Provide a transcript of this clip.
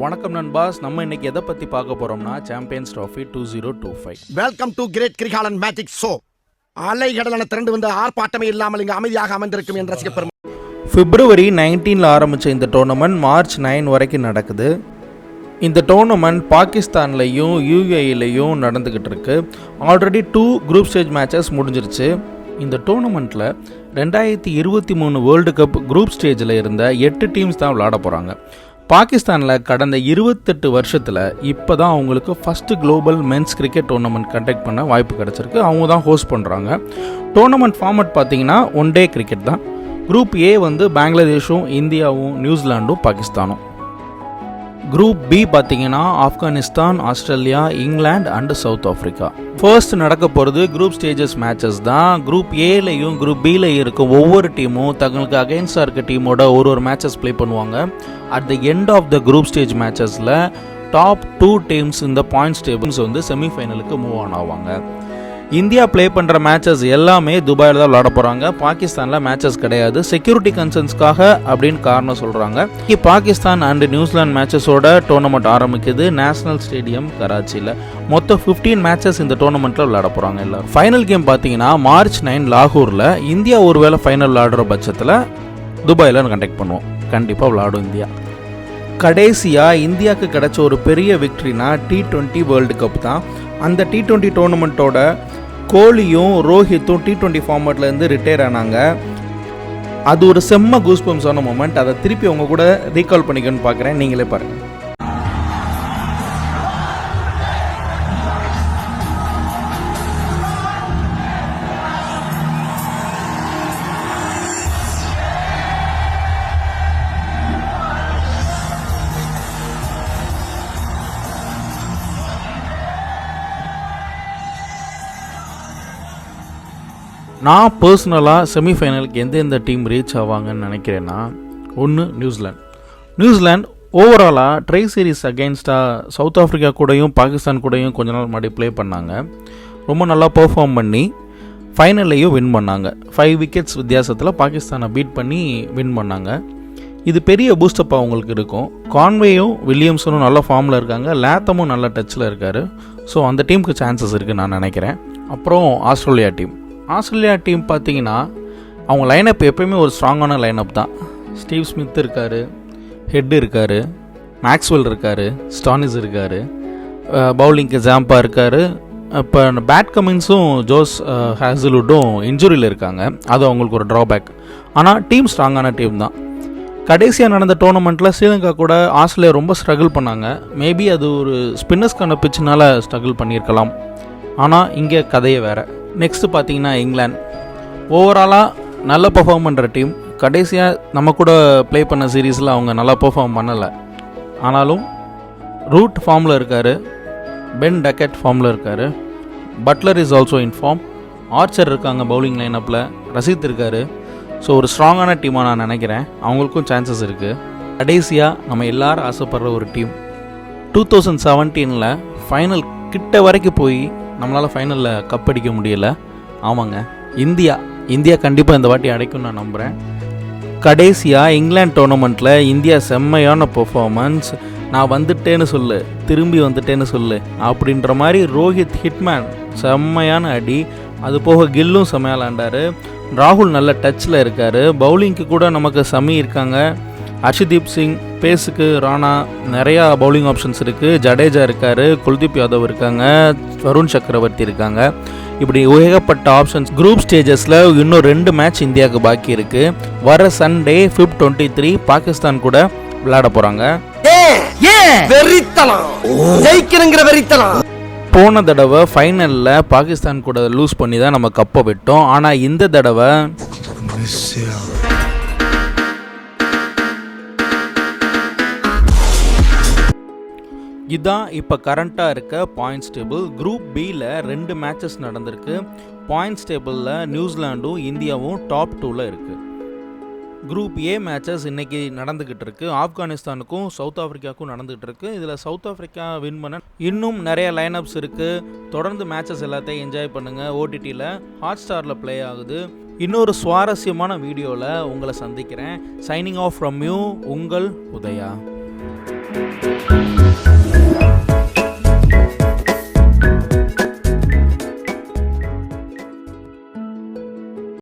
வணக்கம் நண்பாஸ் நம்ம இன்னைக்கு எதை பற்றி பார்க்க போகிறோம்னா champions trophy two zero two five welcome to great Kirikalan magic show அலைகடலான திரண்டு வந்து ஆர்ப்பாட்டமே இல்லாமல் இங்கு அமைதியாக அமர்ந்திருக்கும் என் ரசிக பெருமை. பிப்ரவரி நைன்டீனில் ஆரம்பித்த இந்த டோர்னமெண்ட் மார்ச் நைன் வரைக்கும் நடக்குது. இந்த டோர்னமெண்ட் பாகிஸ்தான்லேயும் யூஏஇலையும் நடந்துக்கிட்டு இருக்கு. Already two group stage matches முடிஞ்சிருச்சு. இந்த டோர்னமெண்ட்டில் ரெண்டாயிரத்தி இருபத்தி மூணு வேர்ல்டு கப் குரூப் ஸ்டேஜில் இருந்த எட்டு டீம்ஸ் தான் விளையாட போகிறாங்க பாகிஸ்தானில் கடந்த இருபத்தெட்டு வருஷத்தில் இப்போ தான் அவங்களுக்கு first global men's cricket tournament conduct பண்ண வாய்ப்பு கிடச்சிருக்கு. அவங்க தான் ஹோஸ்ட் பண்ணுறாங்க டோர்னமெண்ட் ஃபார்மட் பார்த்தீங்கன்னா ஒன் டே கிரிக்கெட் தான். குரூப் ஏ வந்து பங்களாதேஷும் இந்தியாவும் நியூசிலாண்டும் பாகிஸ்தானும். குரூப் பி பார்த்தீங்கன்னா Afghanistan Australia England and South Africa first நடக்க போகிறது குரூப் ஸ்டேஜஸ் மேட்சஸ் தான். குரூப் ஏலையும் குரூப் பிலையும் இருக்க ஒவ்வொரு டீமும் தங்களுக்கு அகைன்ஸ்டாக இருக்க டீமோட ஒரு ஒரு மேட்சஸ் ப்ளே பண்ணுவாங்க. At the end of the group stage மேட்சஸில் top two teams இந்த பாயிண்ட்ஸ் டேபிள்ஸ் வந்து செமிஃபைனலுக்கு மூவ் ஆன் ஆவாங்க. இந்தியா ப்ளே பண்ணுற மேட்சஸ் எல்லாமே துபாயில் தான் விளாட போகிறாங்க பாகிஸ்தானில் மேட்சஸ் கிடையாது. செக்யூரிட்டி கன்சர்ன்ஸ்க்காக அப்படின்னு காரணம் சொல்கிறாங்க பாகிஸ்தான் அண்ட் நியூசிலாந்து மேட்சஸோட டோர்னமெண்ட் ஆரம்பிக்குது. நேஷனல் ஸ்டேடியம் கராச்சியில் மொத்தம் 15 மேட்சஸ் இந்த டோர்னமெண்ட்டில் விளாட போகிறாங்க இல்லை ஃபைனல் கேம் பார்த்தீங்கன்னா மார்ச் நைன் லாகூரில் இந்தியா ஒருவேளை ஃபைனல் விளாடுற பட்சத்தில் துபாயில் கண்டக்ட் பண்ணுவோம். கண்டிப்பாக விளாடும் இந்தியா. கடைசியாக இந்தியாவுக்கு கிடைச்ச ஒரு பெரிய விக்ட்ரினா டி டுவெண்ட்டி வேர்ல்டு கப் தான். அந்த டி டுவெண்ட்டி டோர்னமெண்ட்டோட கோலியும் ரோஹித்தும் டி டுவெண்ட்டி ஃபார்மேட்லேருந்து ரிட்டையர் ஆனாங்க. அது ஒரு செம்ம கூஸ்பம்ஸான மூமெண்ட் அதை திருப்பி அவங்க கூட ரீகால் பண்ணிக்கணும்னு பார்க்குறேன் நீங்களே பாருங்கள் நான் பர்சனலாக செமிஃபைனலுக்கு எந்தெந்த டீம் ரீச் ஆவாங்கன்னு நினைக்கிறேன்னா ஒன்று நியூசிலாந்து. நியூசிலாந்து ஓவராலாக ட்ரை சீரிஸ் அகெயின்ஸ்டாக சவுத் ஆஃப்ரிக்கா கூடயும் பாகிஸ்தான் கூடயும் கொஞ்ச நாள் முன்னாடி ப்ளே பண்ணாங்க. ரொம்ப நல்லா பெர்ஃபார்ம் பண்ணி ஃபைனல்லையும் வின் பண்ணாங்க. ஃபைவ் விக்கெட்ஸ் வித்தியாசத்தில் பாகிஸ்தானை பீட் பண்ணி வின் பண்ணாங்க. இது பெரிய பூஸ்டப்பாக அவங்களுக்கு இருக்கும். கான்வேயும் வில்லியம்ஸனும் நல்ல ஃபார்மில் இருக்காங்க. லேத்தமும் நல்ல டச்சில் இருக்கார். ஸோ அந்த டீமுக்கு சான்சஸ் இருக்குன்னு நான் நினைக்கிறேன். அப்புறம் ஆஸ்திரேலியா டீம் ஆஸ்திரேலியா டீம் பார்த்தீங்கன்னா அவங்க லைனப் எப்பயுமே ஒரு ஸ்ட்ராங்கான லைனப் தான். ஸ்டீவ் ஸ்மித் இருக்கார் ஹெட் இருக்கார் மேக்ஸ்வெல் இருக்கார் ஸ்டானிஸ் இருக்கார் பவுலிங்க்கு ஜாம்பா இருக்கார். இப்போ பேட் கமின்ஸும் ஜோஸ் ஹேசல்வுட்டும் இன்ஜுரியில் இருக்காங்க. அது அவங்களுக்கு ஒரு ட்ராபேக் ஆனால் டீம் ஸ்ட்ராங்கான டீம் தான். கடைசியாக நடந்த டோர்னமெண்ட்டில் ஸ்ரீலங்கா கூட ஆஸ்திரேலியா ரொம்ப ஸ்ட்ரகிள் பண்ணாங்க. மேபி அது ஒரு ஸ்பின்னர்ஸ்க்கான பிச்சுனால ஸ்ட்ரகிள் பண்ணியிருக்கலாம். ஆனால் இங்கே கதையை வேறு. நெக்ஸ்ட்டு பார்த்தீங்கன்னா இங்கிலாந்து. ஓவராலாக நல்ல பெர்ஃபார்ம் பண்ணுற டீம் கடைசியாக நம்ம கூட ப்ளே பண்ண சீரீஸில் அவங்க நல்லா பெர்ஃபார்ம் பண்ணலை. ஆனாலும் ரூட் ஃபார்மில் இருக்கார். பென் டக்கெட் ஃபார்மில் இருக்கார். Buttler is also in form Archer இருக்காங்க பவுலிங் லைனப்பில் ரசித் இருக்கார். ஸோ ஒரு ஸ்ட்ராங்கான டீமாக நான் நினைக்கிறேன். அவங்களுக்கும் சான்சஸ் இருக்குது கடைசியாக நம்ம எல்லாரும் ஆசைப்படுற ஒரு டீம் டூ தௌசண்ட் செவன்டீனில் ஃபைனல் கிட்ட வரைக்கும் போய் நம்மளால் ஃபைனலில் கப் அடிக்க முடியல. ஆமாங்க. இந்தியா இந்தியா கண்டிப்பாக இந்த வாட்டி அடைக்கும் நான் நம்புகிறேன் கடைசியாக இங்கிலாந்து டோர்னமெண்ட்டில் இந்தியா செம்மையான பெர்ஃபார்மன்ஸ் நான் வந்துட்டேன்னு சொல்லு திரும்பி வந்துட்டேன்னு சொல்லு அப்படின்ற மாதிரி ரோஹித் ஹிட்மேன் செம்மையான அடி. அது போக கில்லும் செம்மையாக விளாண்டார் ராகுல் நல்ல டச்சில் இருக்கார். பவுலிங்க்கு கூட நமக்கு சமி இருக்காங்க. ஹர்ஷதீப் சிங் பேஸுக்கு ராணா நிறையா பவுலிங் ஆப்ஷன்ஸ் இருக்குது ஜடேஜா இருக்கார் குல்தீப் யாதவ் இருக்காங்க வருண் சக்கரவர்த்தி இருக்காங்க. இப்படி ஏகப்பட்ட ஆப்ஷன்ஸ் குரூப் ஸ்டேஜஸில் இன்னும் ரெண்டு மேட்ச் இந்தியாவுக்கு பாக்கி இருக்குது வர Sunday fifth twenty three Pakistan கூட விளையாட போகிறாங்க போன தடவை ஃபைனலில் பாகிஸ்தான் கூட லூஸ் பண்ணி தான் நம்ம கப்பை விட்டோம். ஆனால் இந்த தடவை இதான் இப்போ கரண்ட்டாக இருக்க பாயிண்ட்ஸ் டேபிள் குரூப் பியில் ரெண்டு மேட்சஸ் நடந்திருக்கு. பாயிண்ட்ஸ் டேபிளில் நியூசிலாண்டும் இந்தியாவும் டாப் டூவில் இருக்குது குரூப் ஏ மேட்சஸ் இன்றைக்கி நடந்துக்கிட்டு இருக்குது ஆப்கானிஸ்தானுக்கும் சவுத் ஆஃப்ரிக்காவுக்கும் நடந்துகிட்டு இருக்குது இதில் சவுத் ஆஃப்ரிக்கா வின் பண்ண இன்னும் நிறைய லைனப்ஸ் இருக்குது தொடர்ந்து மேட்சஸ் எல்லாத்தையும் என்ஜாய் பண்ணுங்கள் ஓடிடியில் ஹாட் ஸ்டாரில் ப்ளே ஆகுது. இன்னொரு சுவாரஸ்யமான வீடியோவில் உங்களை சந்திக்கிறேன். சைனிங் ஆஃப் ஃப்ரம் யூ உங்கள் உதயா.